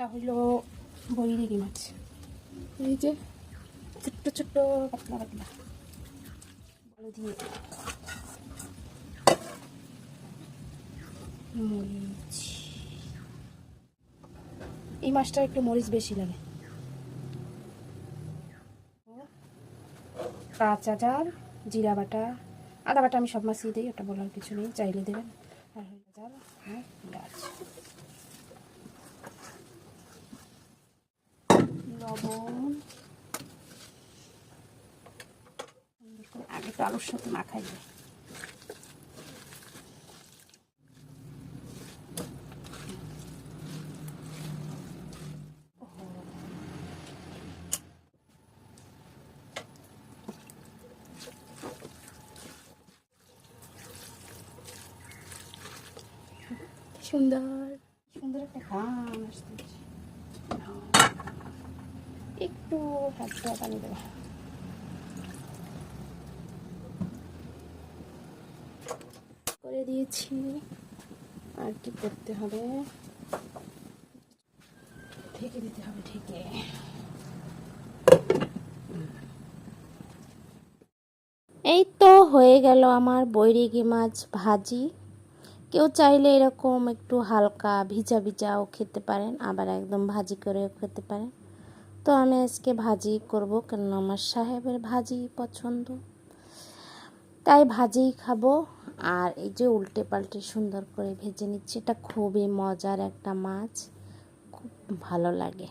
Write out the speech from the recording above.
এগুলা হইল বৈরিগি মাছ। এই যে ছোট্ট ছোট্ট পাতলা পাতলা। দিয়ে মরিচ। এই মাছটা একটু মরিচ বেশি লাগে। কাঁচা জাল জিরা বাটা, আদা বাটা আমি সব মাছই দিই, ওটা বলার কিছু নেই, চাইলে দেবেন। আর জাল আর পেঁয়াজ লবণ আগে তো আলুর সাথে মাখাই যায় সুন্দর। সুন্দর একটা ঘাম আসতেছে। করে দিয়েছি। আর কি করতে হবে? এই তো হয়ে গেল আমার বৈরিগি মাছ ভাজি। কেউ চাইলে এরকম একটু হালকা ভিজা ভিজাও খেতে পারেন, আবার একদম ভাজি করেও খেতে পারেন। তো আমি আজকে ভাজি করব কেন আমার সাহেবের ভাজি পছন্দ। তাই ভাজিই খাব। আর এই যে উল্টে পাল্টে সুন্দর করে ভেজে নিচ্ছি, এটা খুবই মজার একটা মাছ। খুব ভালো লাগে।